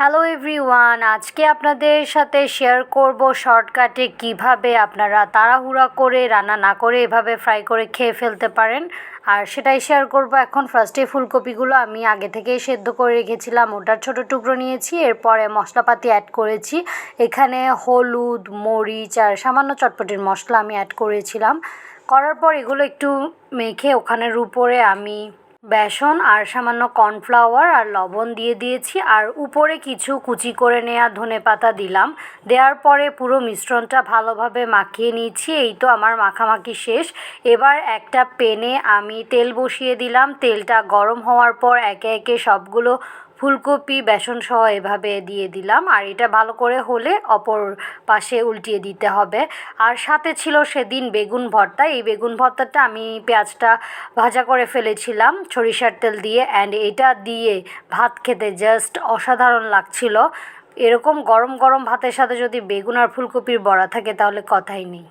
Hello everyone আজকে আপনাদের সাথে শেয়ার করব শর্টকাটে কীভাবে আপনারা তাড়াহুড়া করে, রান্না না করে এভাবে ফ্রাই করে খেয়ে ফেলতে পারেন। আর সেটাই শেয়ার করব এখন। ফার্স্টে ফুলকপিগুলো আমি আগে থেকেই সেদ্ধ করে রেখেছিলাম, ওটার ছোট টুকরো নিয়েছি, এরপরে মশলাপাতি অ্যাড করেছি। এখানে হলুদ, মরিচ আর সামান্য চটপটির মশলা আমি অ্যাড করেছিলাম। করার পর এগুলো একটু মেখে ওখানের উপরে আমি বেসন আর সামান্য কর্নফ্লাওয়ার আর লবণ দিয়ে দিয়েছি। আর উপরে কিছু কুচি করে নেওয়া ধনে পাতা দিলাম। দেওয়ার পরে পুরো মিশ্রণটা ভালোভাবে মাখিয়ে নিয়েছি। এই তো আমার মাখামাখি শেষ। এবার একটা পেনে আমি তেল বসিয়ে দিলাম। তেলটা গরম হওয়ার পর একে একে সবগুলো ফুলকপি বেসন সহ এভাবে দিয়ে দিলাম। আর এটা ভালো করে হলে অপর পাশে উল্টিয়ে দিতে হবে। আর সাথে ছিল সেদিন বেগুন ভর্তা। এই বেগুন ভর্তাটা আমি পেঁয়াজটা ভাজা করে ফেলেছিলাম সরিষার তেল দিয়ে। অ্যান্ড এটা দিয়ে ভাত খেতে জাস্ট অসাধারণ লাগছিল। এরকম গরম গরম ভাতের সাথে যদি বেগুন আর ফুলকপির বড়া থাকে তাহলে কথাই নেই।